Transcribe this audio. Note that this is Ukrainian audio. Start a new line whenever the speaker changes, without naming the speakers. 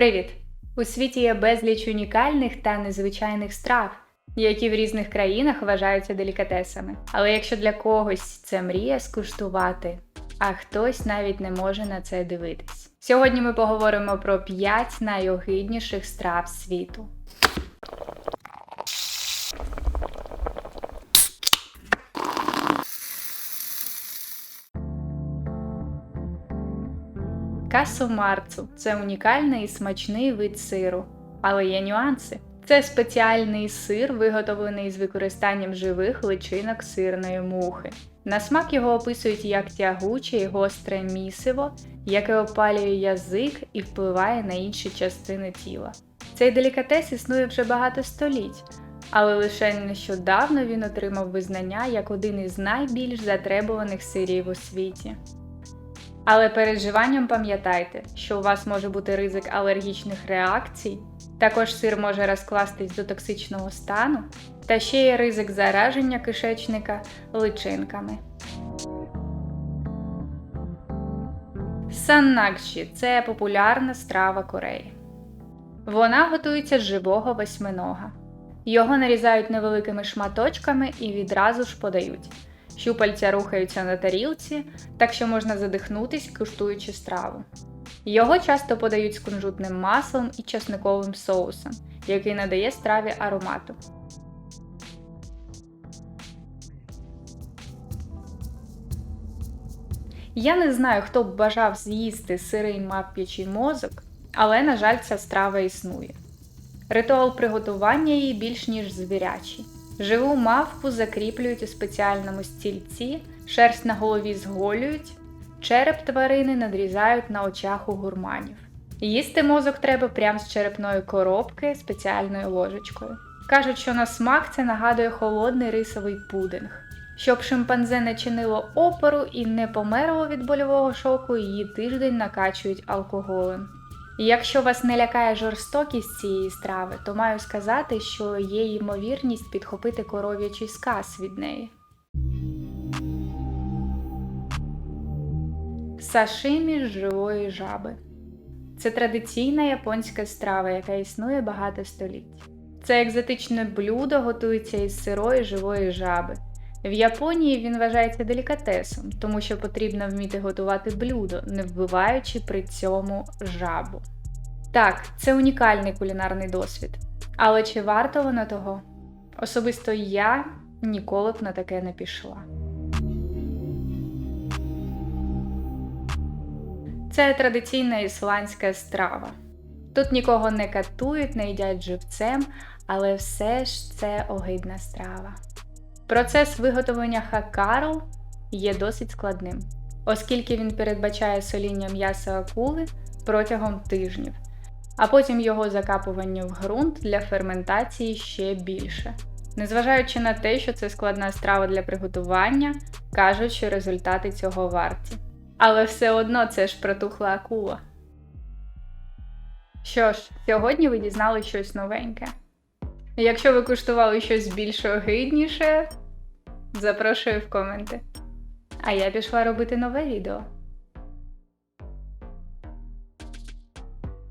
Привіт! У світі є безліч унікальних та незвичайних страв, які в різних країнах вважаються делікатесами. Але якщо для когось це мрія скуштувати, а хтось навіть не може на це дивитись. Сьогодні ми поговоримо про 5 найогидніших страв світу. Касомарцу це унікальний і смачний вид сиру, але є нюанси. Це спеціальний сир, виготовлений з використанням живих личинок сирної мухи. На смак його описують як тягуче і гостре місиво, яке опалює язик і впливає на інші частини тіла. Цей делікатес існує вже багато століть, але лише нещодавно він отримав визнання як один із найбільш затребуваних сирів у світі. Але перед вживанням пам'ятайте, що у вас може бути ризик алергічних реакцій, також сир може розкластись до токсичного стану, та ще є ризик зараження кишечника личинками. Саннакші це популярна страва Кореї. Вона готується з живого восьминога. Його нарізають невеликими шматочками і відразу ж подають. Щупальця рухаються на тарілці, так що можна задихнутись, куштуючи страву. Його часто подають з кунжутним маслом і часниковим соусом, який надає страві аромату. Я не знаю, хто б бажав з'їсти сирий мавп'ячий мозок, але, на жаль, ця страва існує. Ритуал приготування її більш ніж звірячий. Живу мавпу закріплюють у спеціальному стільці, шерсть на голові зголюють, череп тварини надрізають на очах у гурманів. Їсти мозок треба прямо з черепної коробки спеціальною ложечкою. Кажуть, що на смак це нагадує холодний рисовий пудинг. Щоб шимпанзе не чинило опору і не померло від больового шоку, її тиждень накачують алкоголем. І якщо вас не лякає жорстокість цієї страви, то маю сказати, що є ймовірність підхопити коров'ячий сказ від неї. Сашимі з живої жаби. Це традиційна японська страва, яка існує багато століть. Це екзотичне блюдо готується із сирої живої жаби. В Японії він вважається делікатесом, тому що потрібно вміти готувати блюдо, не вбиваючи при цьому жабу. Так, це унікальний кулінарний досвід. Але чи варто воно того? Особисто я ніколи б на таке не пішла. Це традиційна ісландська страва. Тут нікого не катують, не їдять живцем, але все ж це огидна страва. Процес виготовлення хакару є досить складним, оскільки він передбачає соління м'яса акули протягом тижнів, а потім його закапування в ґрунт для ферментації ще більше. Незважаючи на те, що це складна страва для приготування, кажуть, що результати цього варті. Але все одно це ж протухла акула. Що ж, сьогодні ви дізнали щось новеньке. Якщо ви куштували щось більш огидніше, запрошую в коменти. А я пішла робити нове відео.